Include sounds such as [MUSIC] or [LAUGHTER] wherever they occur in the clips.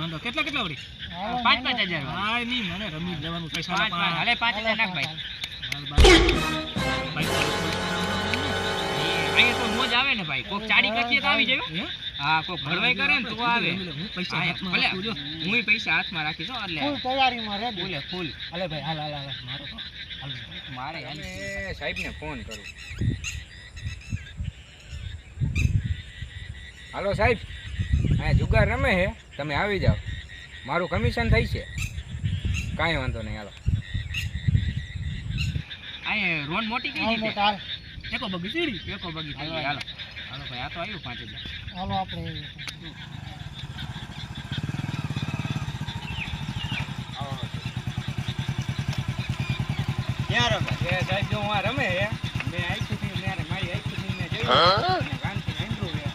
માંડો કેટલા કેટલા વળી? પાંચ પાંચ હજાર હા નહીં મને રમી જ પૈસા પાંચ પાંચ. હાલે પાંચ હજાર નાખ ભાઈ. અહીંયા તો મોજ આવે ને ભાઈ. કોક ચાડી કચીએ તો આવી જાય હા. કોક ભરવાઈ કરે ને તો આવે. પૈસા ભલે. હું પૈસા હાથમાં રાખી હો, એટલે. ફૂલ તૈયારીમાં રેડી. ફૂલે ફૂલ. અલે ભાઈ હાલ હાલ હાલ. મારો તો. મારે સાહેબને ફોન કરું. હાલો સાહેબ. અહીંયા જુગાર રમે છે તમે આવી જાઓ. મારું કમિશન થઈ છે. કાંઈ વાંધો નહીં હાલો. અહીંયા રોન મોટી કઈ મોટા એકો બગી સીડી? એકો બગી થઈ ગઈ, હાલો. હાલો ભાઈ આ તો આવ્યું પાંચ હજાર. હાલો આપણે ક્યાં રમે સાહેબ જો હું આ રમે છે મેં આખી મેં મારી આખી મેં જોયું અને કાનથી સાંભળ્યું છે.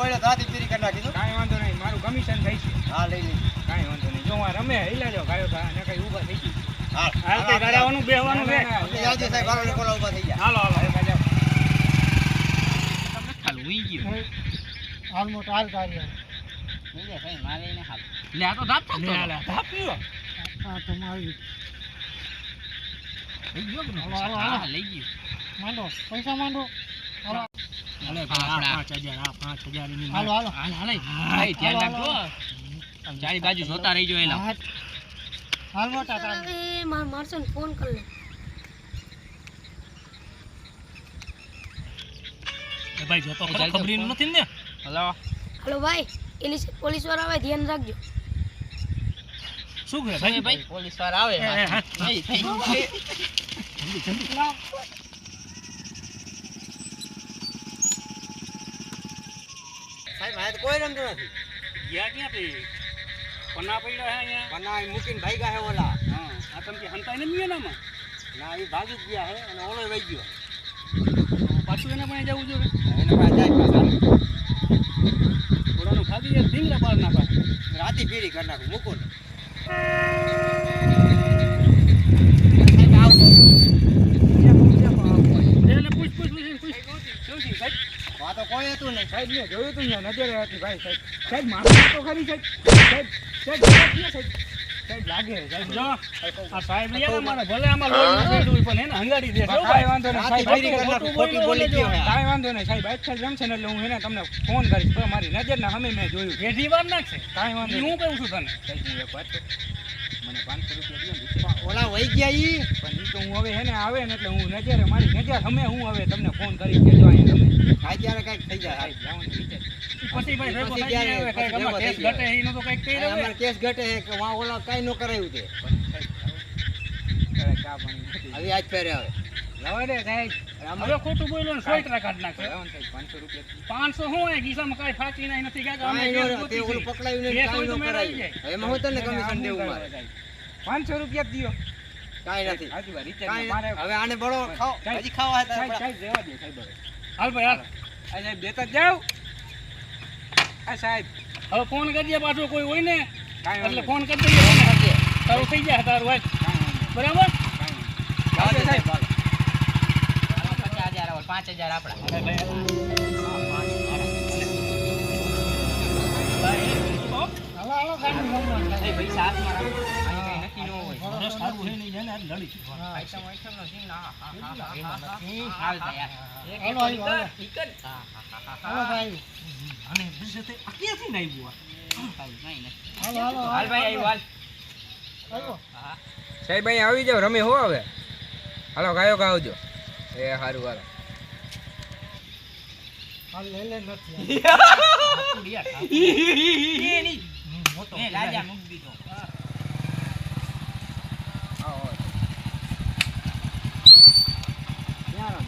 ખોટું દાદી ફેરી કરી નાખીશું. કાંઈ વાંધો નહીં મારું કમિશન થઈ છે હા લઈ લઈ. કાંઈ વાંધો નહીં. જો હું આ રમે હિલા જાઓ ગાયો ગા ને કઈ ઊભા થઈ ગઈ હાલ હાલ તે ગાડાવાનું બેહવાનું છે? ઊભા થઈ ગયા હાલો હાલો ગાયો તમને ખાલી ઉઈ ગયું. હાલ મોટા હાલ કાર્ય લે આ તો ધાપ લે થતો હાલે પીવો. હા તમારી મારી ગયો. હાલો હાલો. હા લઈ ગયો. માંડો પૈસા માંડો. હાલો. ભાઈ, પાંચ હજાર આ પાંચ હજાર હાલો હાલો. હાલ હાલે. ભાઈ ધ્યાન રાખજો ચારી બાજુ જોતા રહીજો એલા. હાલ હાલ મોટા તાર. માર મારશે ને ફોન કરી લે. એ ભાઈ જોતો ખબર ખબરી નથી ને? હલો. હલો ભાઈ પોલીસ પોલીસવાળા આવે ધ્યાન રાખજો. શું કહે ભાઈ ભાઈ? ભાઈ? પોલીસવાળા આવે જલ્દી કોઈ રમતું નથી. ગયા ક્યાંથી પન્ના પડ્યા હે અહીંયા? પન્ના મૂકીને ભાઈ ગયા હે ઓલા. હા આ તમે હંતાઈને નહીં નામાં ના એ ભાગી જ ગયા હે અને ઓલો વહી ગયો. પાછું એને પણ જવું જોઈએ. એને પાસે જાય પાછા. ઘોડાનું ખાધી એક ઢીંગરા પાર નાખા રાતી ફેરી કરી નાખું મૂકો ને એને પૂછ પૂછ પૂછ પૂછ શું છે ભાઈ આ તો કોઈ હતું નહીં. સાહેબ મેં જોયું તું ત્યાં નજરે હતી ભાઈ. સાહેબ સાહેબ મારું તો ખરી સાહેબ. સાહેબ સાહેબ સાહેબ. સાહેબ લાગે સાહેબ. જો આ સાહેબ મારા ભલે આમાં લોહી નથી રેડવું પણ એને હંગાડી દે કાંઈ વાંધો નહીં. સાહેબ ખોટી બોલી ગયો હે. વાંધો નહીં. સાહેબ રમશે ને એટલે હું એને તમને ફોન કરીશ. તો મારી નજરના સામે મેં જોયું. પેઢી વાર નાખશે. કાંઈ વાંધો હું કહું છું તને. સાહેબ હું એક વાત મને પાંચસો રૂપિયા દો ને. ઓલા વહી ગયા ઈ. પણ ઈ તો હું હવે હેને આવે ને એટલે હું નજરે મારી નજર અમે હું હવે તમને ફોન કરી કે જો અહીંયા તમે. અત્યારે કંઈક થઈ જાય સાહેબ જવાનું વિચાર પછી ભાઈ ભેગો થઈ જાય હવે કાંઈક અમાર કેસ. ઘટે એનો તો કંઈક કહી રહ્યો અમાર કેસ ઘટે હે કે વા ઓલા કાંઈ ન કરાયું તે. હવે આજ ફેરે આવે. લાવો દે સાહેબ હવે ખોટું બોલ્યો ને સોય ટકા કાઢ નાખે. પાંચસો રૂપિયા પાંચસો શું હોય? ગીસામાં કાંઈ ફાટી નહીં નથી કાંઈ અમે. પકડાયું નહીં. એમાં હું તને કમિશન દેવું મારે. પાંચસો રૂપિયા દિયો. કાંઈ નથી. હાજી ભાઈ રિચાર્જ હવે આને બળો ખાઓ. હજી ખાવા હતા સાહેબ. સાહેબ દે સાહેબ હવે. હાલ ભાઈ હાલ. આ સાહેબ દેતા જાવ આ સાહેબ. હવે ફોન કરજે પાછો કોઈ હોય ને એટલે ફોન કરી દઈએ તારું થઈ જાય તારું હોય. બરાબર? પાંચ હજાર આપણા અહીં ન. મારે સારું હે નહીં એને લડી આઈટમ આઈટમનો સીન, હા, હા, હા, હા, હા, હા. હાલ ભાઈ, હાલ. એક હાલો, એક હાલો, ઈ કર. હા, હા, હા, હા, હાલો ભાઈ અને બીજે તે આ ક્યાંથી ને આવ્યું આ? કાંઈ નહીં, નહીં. હાલો હાલો હાલ ભાઈ આવ્યું, હાલ. હાલો હા. સાહેબ અહીંયા આવી જાઓ રમે હો હવે હાલો ગાયો ગાવજો એ સારું હાલો હાલ લે લે નથી. [LAUGHS] મોટો એ મૂકી દીધો. આવો ક્યાં રમ?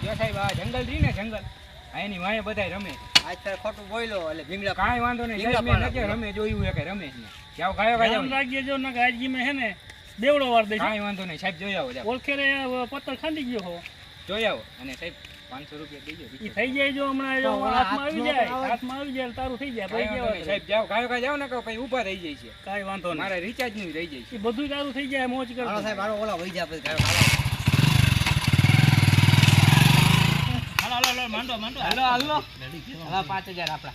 જો સાહેબ આ જંગલ રહી ને જંગલ એની વાંહે બધાય રમે. ખોટું બોલ્યો એટલે ભીંગડા કાંઈ વાંધો નહીં મેં. રમે જોયું કે રમે. ગાયો ગાયો જો મેં હે ને બેવડો વાર દઈશ કાંઈ વાંધો નહીં સાહેબ જોઈ આવો ઓળખે રે પત્તર ખાંડી ગયો હો. જોઈ આવો અને સાહેબ પાંચસો રૂપિયા દેજો ઈ થઈ જાય જો હમણાં જો હાથમાં આવી જાય. હાથમાં આવી જાય તારું થઈ જાય નહીં કેવા સાહેબ જાવ ગાયો ગાય જાઓ ને કહો કઈ ઊભા રહી જાય છે. કાંઈ વાંધો નહીં. મારે રિચાર્જનું રહી જાય છે. એ બધું તારું થઈ જાય મોજ કરો. સાહેબ ઓલા વહી જાય પછી. હાલો હાલો હાલો માંડો માંડો. હાલો, હાલો. હા પાંચ હજાર આપણા.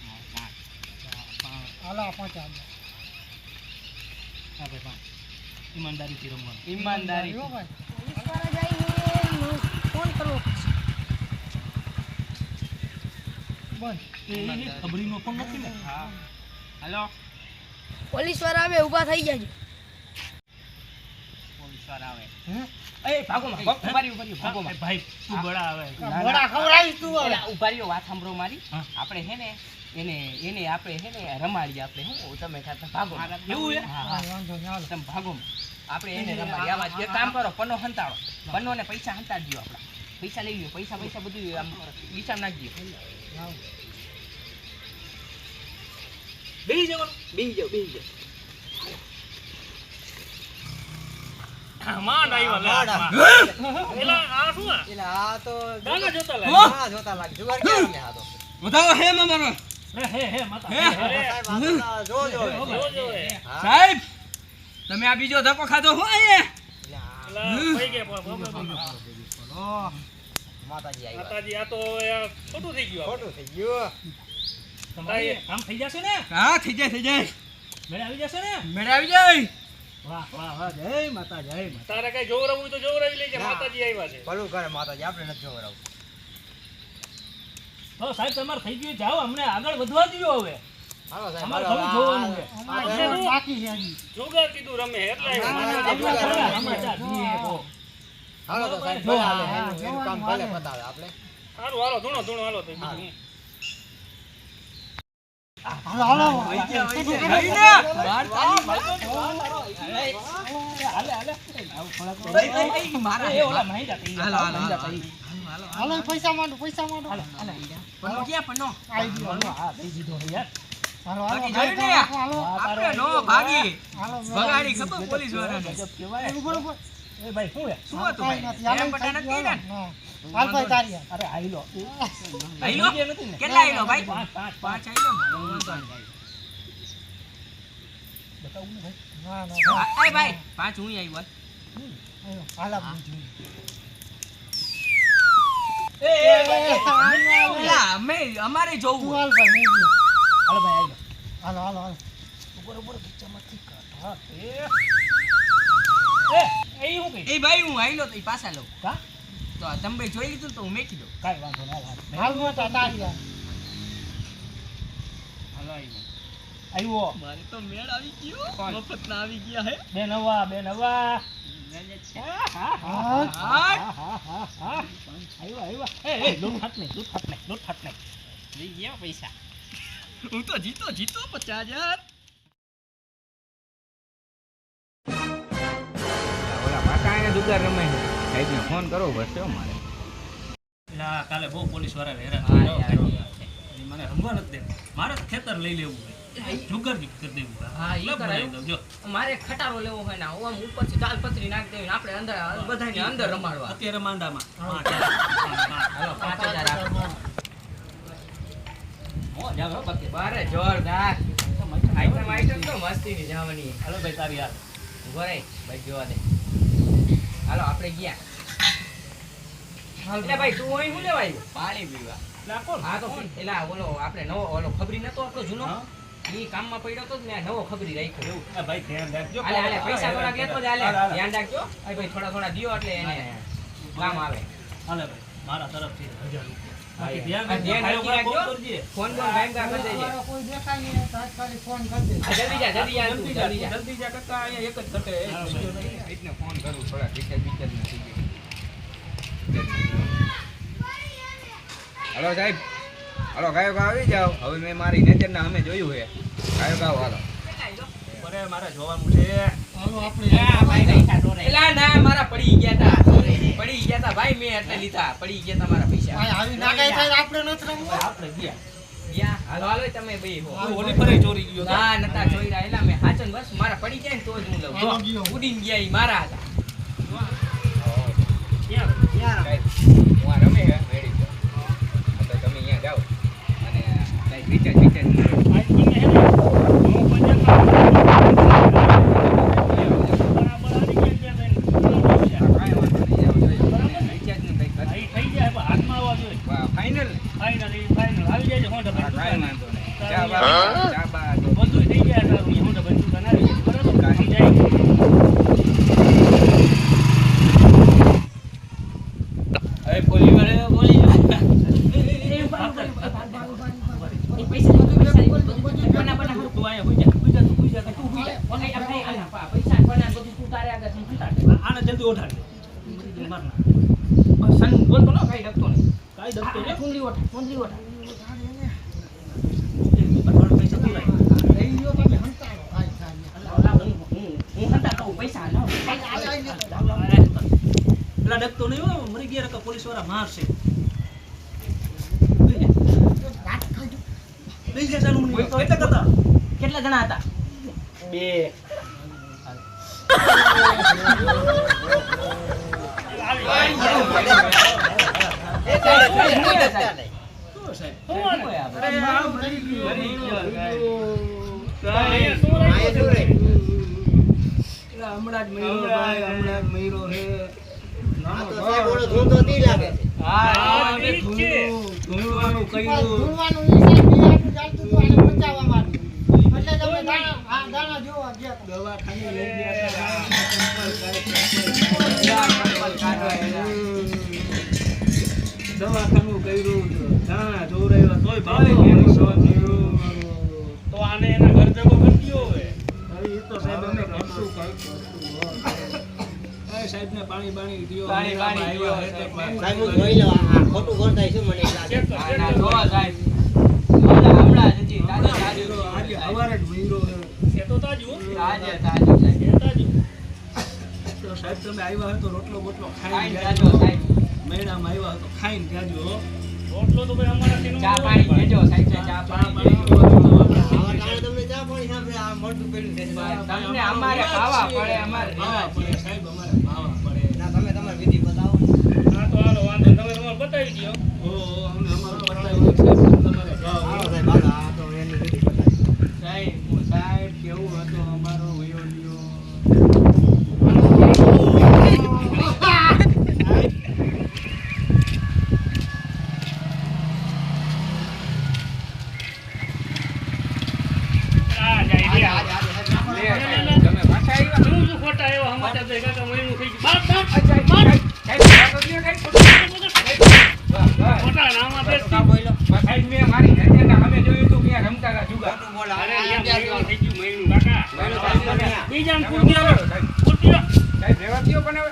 હાલો પાંચ ભાઈ પાંચ. ઈમાનદારીથી રમવાનું. ઈમાનદારી. ફોન કરો ખબરીનો પણ નથી ને? હા. હાલો. પોલીસવાળા આવે ઊભા થઈ જાય પોલીસવાળા આવે. હે? એ ભાગો ભાગો ભાઈ તું બડા આવે. તું વાત સાંભળો મારી. આપણે હે ને એને એને આપણે હે ને રમાડીએ આપણે હું તમે ભાગો એવું છે? તમે ભાગો આપણે એને રમાડીએ. આવા જ. એક કામ કરો પન્નો હંતાડો. પન્નો ને પૈસા હંતાડી દો આપણા. પૈસા લઈ ગયો પૈસા પૈસા બધું આમ વિચાર નાખી દો બેહી જાઓ બેહી જાઓ બેહી જાઓ માંડ આવ્યા લે એલા આ શું આ? આ તો ગાના જોતા લાગે. હા, જોતા લાગે. જુવાર કેમ ને આ તો? બતાવો હે મારો હે હે માતા. સાહેબ જો જો જો, તમે આ બીજો ધક્કો ખાધો હો અહીંયા? એલા. માતાજી આવી માતાજી આ તો ખોટું થઈ ગયું ખોટું થઈ ગયું. તમારે કામ થઈ જશે ને? હા થઈ જાય થઈ જાય મેળે આવી જશે ને? મેળે આવી જાય. વાહ વાહ વાહ જય માતા જય માતા તારે કઈ જોવરાવું તો જોવરાવી લેજે માતાજી આવ્યા છે. ભલું કરે માતાજી આપણે નથી જોવરાવું તો સાહેબ તમારે થઈ ગયું જાઓ અમને આગળ વધવા દો હવે. હાલો સાહેબ હાલો. હાલો હાલે, આપણે. હારું હાલો ધૂણો ધૂણો હાલો તો હાલો. બીજું હાલો હાલો હાલે હાલે એ ઓલા મહિંદા થઈ ગયા મહિંદા થઈ ગયા. હાલો પૈસા માંડો પૈસા માંડો ક્યાં આવી ગયો હા થઈ યાર ભાગી ભગાડી ખબર પોલીસ વાળાને એ ભાઈ શું હે? શું હતું ભાઈ? એમ પટાણા ખાઈ કીધા હાલ ભાઈ તારી અરે ભાઈ? પાંચ પાંચ પાંચ પાંચ આઈલો બતાવું ને ભાઈ? ના ના આય ભાઈ પાંચ હું આવ્યો હાલો, હાલ આપણે એ એ ભાઈ, એ. પેલા અમે અમારે જોવું હાલ ભાઈ હાલો ભાઈ હાલો. હાલો હાલો ઉપર ઉપર ખીચામાંથી કાઢા એ. એ હું કઈ એ ભાઈ હું આઈલો તો ઈ પાછા લઉં. કા? તો આ તમે ભાઈ જોઈ લીધું તો હું મેકી દઉં. કાંઈ વાંધો ના હાલ હાલ મોટા તારી હાલ. હાલો આવી આવ્યો મારે તો મેળ આવી ગયો. મફત ના આવી ગયા હે. બે નવા બે નવા. હું તો જીતો જીતો પચાસ હા દુગાર રમે છે. સાહેબને ફોન કરવો પડશે મારે. ના કાલે બહુ પોલીસવાળા હેરાન. યાર. મને રમવા નથી દે મારે ખેતર લઈ લેવું જુગાર કરી દેવું હા, એ દઉં, જો. મારે ખટારો લેવો હોય ને આમ ઉપરથી દાલ પતરી નાખી દેવી આપણે અંદર બધાની અંદર રમાડવા. અત્યારે માંડામાં. પાંચ હજાર. આપો. બારે જોરદાર. આઈટમ આઈટમ તો મસ્તીની જવાની. હાલો ભાઈ તારી હાલ. ઊભો રહી. ભાઈ જોવા દે. હાલો આપણે ગયા એટલે ભાઈ તું અહીં શું લેવાય પાણી પીવા એટલે? હા તો એલા ઓલો આપણે નવો ઓલો ખબરી નતો આપણો જૂનો? ઈ કામમાં પડ્યો તો જ ને નવો ખબરી રાખ્યો એવું? ભાઈ ધ્યાન રાખજો. હાલે હાલે પૈસા થોડાક લેતો જ હાલે હાલે, હાલે. ધ્યાન રાખજો ભાઈ થોડા થોડા દિયો એટલે એને કામ આવે હાલે ભાઈ, મારા તરફથી હજાર રૂપિયા. હા, બાકી યાર. ધ્યાન આ રાખજો. ધ્યાન ખાલી રાખજો. ફોન કરજે. ફોન બોન કાયમ કા કરી દેજે મારો કોઈ દેખાય નહીં તાત્કાલિક ફોન કરી દે હા, જલ્દી જા જલ્દી જા તું, જલ્દી જા, જલ્દી જા જલ્દી જા કરતા અહીંયા એક જ ઘટે એ હા, બીજો ભાઈ. નહીં. એટલે ફોન કરું થોડા રિચાર્જ બિચાર્જ નથી સાહેબ હલો ગાયો ગાવ આવી જાઓ હવે મેં મારી નજરના અમે જોયું છે ગાયો ગાવ હાલો અરે મારે જોવાનું છે હાલો આપણે એલા ના મારા પડી ગયા તા પડી ગયા તા ભાઈ મેં એટલે લીધા પડી ગયા તમારા પૈસા. આવી નાગાઈ થાય આપણે નથી રમવું? આપણે ગયા. ગયા. હાલો તમે ભાઈ હો. ઓલી પર ચોરી ગયો ના નતા ચોરી રહ્યા મેં હાચન બસ મારા પડી જાય ને તો જ હું લઉં. ગયો. ઉડીને ગયા ઈ મારા હતા ક્યાં? સાહેબ હું આ રમે છો તો તમે અહીંયા જાઓ. અને રિચાર્જ આને જલ્દી ઓઢાડે મારના સન બોલતો ન કાઈ ડકતો નહીં કાઈ ડકતો નહીં કુંડલી ઓઠા કુંડલી ઓઠા પેલા ડકતો નહીં મરી ગયા પોલીસવાળા મારશે. લઈ કેટલા જણા હતા બે હમણાં જ મહિરો ભાઈ હમણાં જ મહિરો રે? આ તો સાહેબ ઓલો ધૂંધો નહીં લાગે છે. ધૂળવાનું દવાખાનું કર્યું. દાણા જોવરાવ્યા તોય ભાવે તો આને એના ઘર એ તો સાહેબ અમે કરશું. સાહેબ ને પાણી બાણી દ્યો. પાણી બાણી આવ્યા દ્યો, એટલે સાહેબ. જોઈ લઉં, આ- ખોટું કરતા છે મને. સાહેબ. તમે આવ્યા હોય તો રોટલો બોટલો ખાઈને ખાઈને જાજો. જાજો સાહેબ. મહિનામાં આવ્યા હોય તો ખાઈને જાજો. રોટલો તો ભાઈ અમારા ચા પાણી દેજો સાહેબ ચા પાણી તમને ચા સાંભળે, આ મોઢું પેલું તમને અમારે ખાવા પડે અમારે ખાવા પડે સાહેબ અમારે ખાવા પડે. ના, તમે તમારી વિધિ બતાવો ના. તો હાલો વાંધો તમે તમારે બતાવી દો અમારું હું અમારો તમે પાછા આવ્યા શું ખોટા એવા સમાચાર છે? તો મહિનું થઈ ગયું. બાપ, બાપ, સાહેબ, બાપ. સાહેબ, સાહેબ, આ તો દ્યો સાહેબ. બસ, બસ. ખોટા નામાં ખોટું બેસતી. કા બોલ્યો? બસ, સાહેબ, મેં મારી નજરના સામે જોયું હતું કે અહીંયા રમતા હતા જુગાર. ખોટું બોલો, અરે, આ- આ અહીંયા ત્યાં મહિનું થઈ ગયું, મહિનું, કાકા. મહિનું સાહેબ બન્યા. બીજાને તમે પૂછ્યો. બોલો, સાહેબ. પૂછ્યો. સાહેબ, રહેવા દ્યો પણ હવે.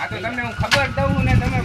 આ તો તમને હું ખબર દઉં ને તમે